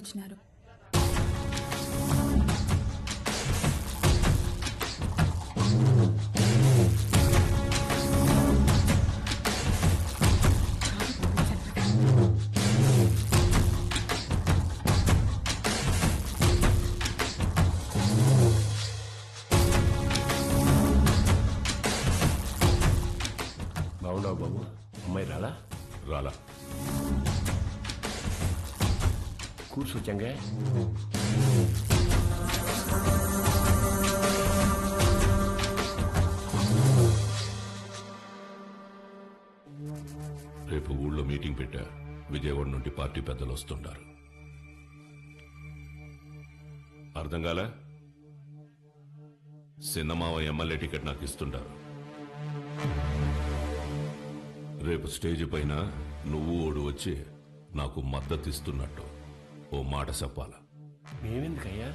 వచ్చినారు. బాగున్నావు బాబు? అమ్మాయి రాలా? రాలా. కూర్చో చంగా రేపు ఊళ్ళో మీటింగ్ పెట్టా. విజయవాడ నుండి పార్టీ పెద్దలు వస్తుంటారు. అర్థం కాలే? సిన్నమావ ఎమ్మెల్యే టికెట్ నాకు ఇస్తుంటారు. రేపు స్టేజ్ పైన నువ్వు ఓడు వచ్చి నాకు మద్దతు ఇస్తున్నట్టు. ఓ మాట చెప్పాలా. మేమెందుకయ్యా?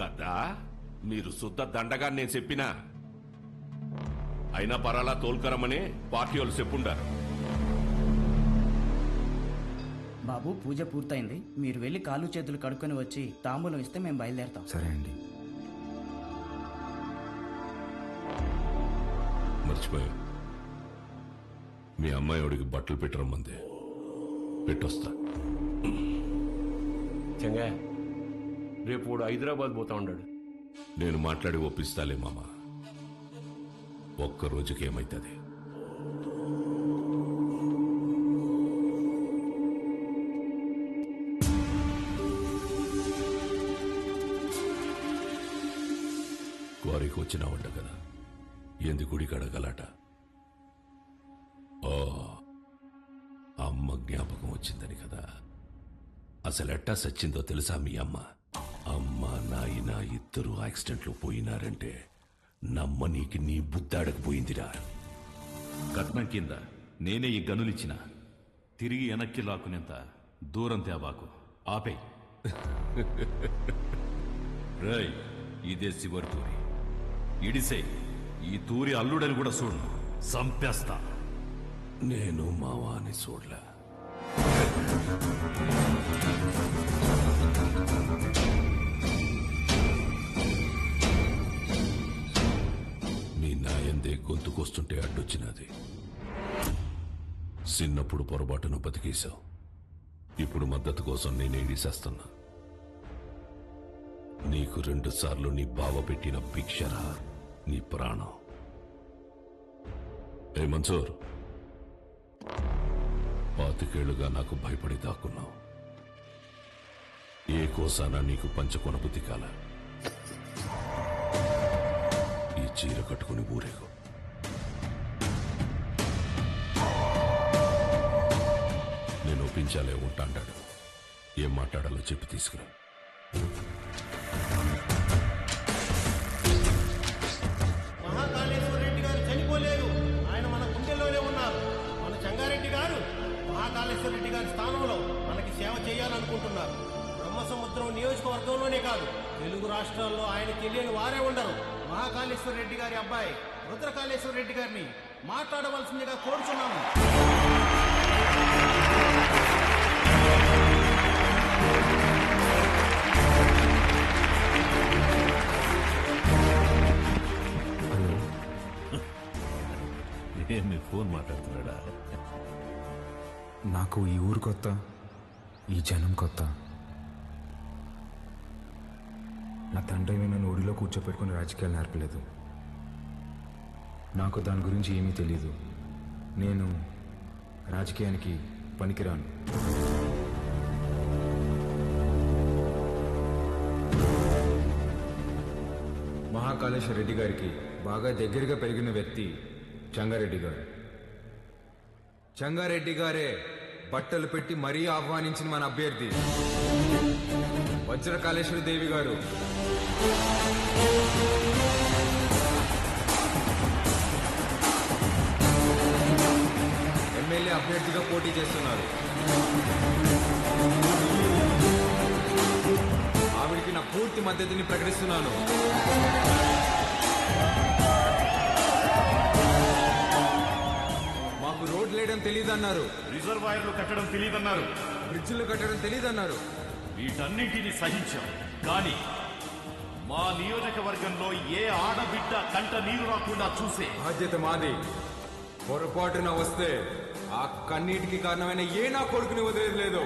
కదా మీరు శుద్ధ దండగా నేను చెప్పినా. అయినా పరాలా తోల్కరమని పార్టీ వాళ్ళు చెప్పుండారు. బాబు పూజ పూర్తయింది. మీరు వెళ్ళి కాళ్ళు చేతులు కడుక్కొని వచ్చి తాంబూలం ఇస్తే మేము బయలుదేరతాం. సరే అండి. మర్చిపోయా మీ అమ్మాయి వాడికి బట్టలు పెట్టరమ్మంది. పెట్టొస్తా. చెంగా రేపు వాడు హైదరాబాద్ పోతా ఉన్నాడు నేను మాట్లాడి ఒప్పిస్తాలే మామ. ఒక్క రోజుకి ఏమైతుంది? క్వారీకి వచ్చినావంట కదా ఎందు గుడి కడగలట ఓ అమ్మ జ్ఞాపకం వచ్చిందని కదా. అసలు ఎట్టా సచ్చిందో తెలుసా మీ అమ్మ? అమ్మ నాయన ఇద్దరు యాక్సిడెంట్లో పోయినారంటే నమ్మ నీకు నీ బుద్ధాడకపోయిందిరా కట్నం కింద నేనే ఈ గనులిచ్చిన. తిరిగి వెనక్కి లాక్కునేంత దూరం తేవాకు ఆపే రయ్ ఇదే శివరి తూరి. ఇడిసే ఈ తూరి అల్లుడని కూడా చూడను. సంపేస్తా. నేను మావాని చూడలే. నీ నాయందే గొంతుకొస్తుంటే అడ్డొచ్చినది. చిన్నప్పుడు పొరపాటును బతికేశావు. ఇప్పుడు మద్దతు కోసం నేను ఏడిసేస్తున్నా నీకు రెండు సార్లు నీ బావ పెట్టిన భిక్షరా నీ ప్రాణం. ఏ మన్సూర్ పాతికేళ్ళుగా నాకు భయపడి దాక్కున్నావు. ఏ కోసానా నీకు పంచకొనబుద్ధి కాల? ఈ చీర కట్టుకుని ఊరేగు. నేను ఒప్పించాలే ఉంటాంటాడు ఏం మాట్లాడాలో చెప్పి తీసుకురా. నియోజకవర్గంలోనే కాదు. తెలుగు రాష్ట్రాల్లో ఆయన తెలియని వారే ఉండరు. మహాకాళేశ్వర రెడ్డి గారి అబ్బాయి రుద్రకాళేశ్వర రెడ్డి గారిని మాట్లాడవలసిందిగా కోరుచున్నాము. ఫోన్ మాట్లాడుతున్నాడా? నాకు ఈ ఊరు కొత్త ఈ జనం కొత్త. నా తండ్రి నన్ను ఒడిలో కూర్చోపెట్టుకుని రాజకీయాలు నేర్పలేదు నాకు దాని గురించి ఏమీ తెలియదు నేను రాజకీయానికి పనికిరాను. మహాకాళేశ్వర రెడ్డి గారికి బాగా దగ్గరగా పెరిగిన వ్యక్తి చంగారెడ్డి గారు. చంగారెడ్డి గారే బట్టలు పెట్టి మరీ ఆహ్వానించిన మన అభ్యర్థి. వజ్రకాళేశ్వరి దేవి గారు. ఎమ్మెల్యే అభ్యర్థిగా పోటీ చేస్తున్నారు. ఆవిడికి నా పూర్తి మద్దతుని ప్రకటిస్తున్నాను. మాకు రోడ్లు వేయడం తెలియదన్నారు రిజర్వాయర్లు కట్టడం తెలియదన్నారు బ్రిడ్జిలు కట్టడం తెలియదన్నారు వీటన్నింటిని సహించాం. కానీ మా నియోజకవర్గంలో ఏ ఆడబిడ్డ కంట నీరు రాకుండా చూసే బాధ్యత మాది. పొరపాటున వస్తే ఆ కన్నీటికి కారణమైన ఏ నా కొడుకుని వదిలేదు లేదు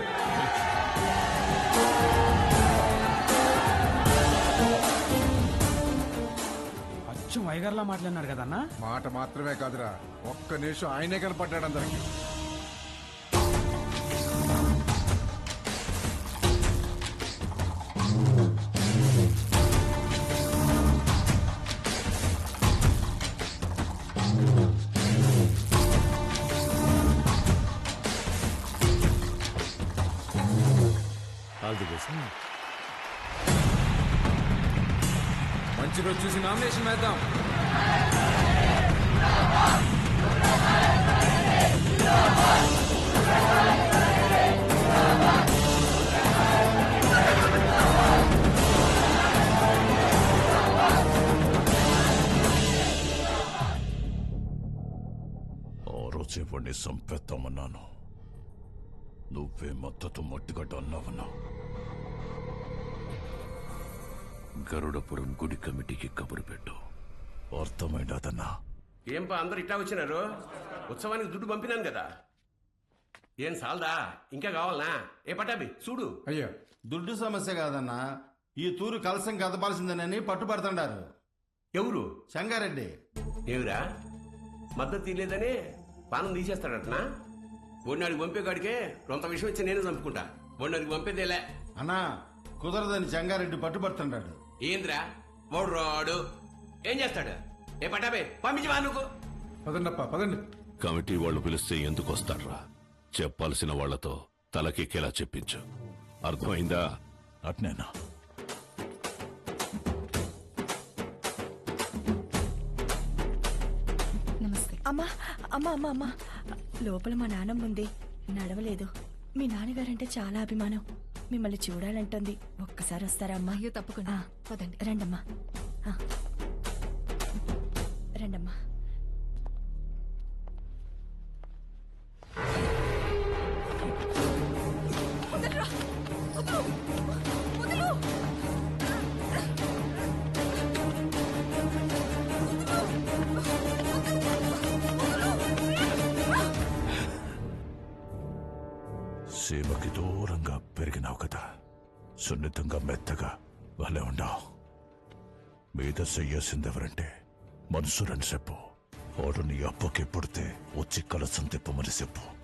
అచ్చం వైగర్లా మాట్లాడినారు కదన్నా? మాట మాత్రమే కాదురా. ఒక్క నిమిషం ఆయనే కనపడ్డాడు అందరికి. మంచి రోజు చూసి నామినేషన్ వేద్దాం. వాడిని చంపేద్దామన్నాను నువ్వే మద్దతు మట్టుగడ్డ అన్నావన్నా గరుడపురం గుడి కమిటీకి కబురు పెట్టు. అర్థమైనదన్నా ఏం పా అందరు ఇట్టా వచ్చినారు ఉత్సవానికి దుడ్డు పంపినాను కదా. ఏం సాల్దా? ఇంకా కావాలనా? ఏ పట్టాబి చూడు. అయ్యా దుడ్డు సమస్య కాదన్నా. ఈ తూరు కలసం కదపాల్సిందేనని పట్టుబడుతుండారు. ఎవరు? సంగారెడ్డి ఏమిరా? మద్దతు తీయలేదని పానం తీసేస్తాడటనా? బొన్నాడికి పంపేగాడికే రొంత విషయం వచ్చి నేను చంపుకుంటా. బొన్నాడికి పంపేదేలే. అన్నా కుదరదని సంగారెడ్డి పట్టుబడుతుండాడు. ఏంద్రా? వాడు రాడు ఏం చేస్తాడు? ఏ పట్టాబే పంపించి వా నువ్వు? పదండప్ప పదండి. కమిటీ వాళ్ళు పిలిస్తే ఎందుకు వస్తాడ్రా? చెప్పాల్సిన వాళ్ళతో తలకెక్కేలా చెప్పించు. అర్థమైందా? అట్నేనా? నమస్తే. అమ్మా అమ్మా అమ్మా అమ్మా. లోపల మా నాన్నమ్మ ఉంది నడవలేదు. మీ నాన్నగారంటే చాలా అభిమానం. మిమ్మల్ని చూడాలంటుంది. ఒక్కసారి వస్తారా అమ్మా? అయ్యో తప్పకుండా. పదండి. రండమ్మా. రండమ్మా. సీమకి దూరంగా పెరిగినావు కదా. సున్నితంగా మెత్తగా భలే ఉన్నావు. మీద చెయ్యాల్సిందెవరంటే మనసురని చెప్పు. వాడు నీ అప్పకి పుడితే వచ్చి కలసం తిప్పమని చెప్పు.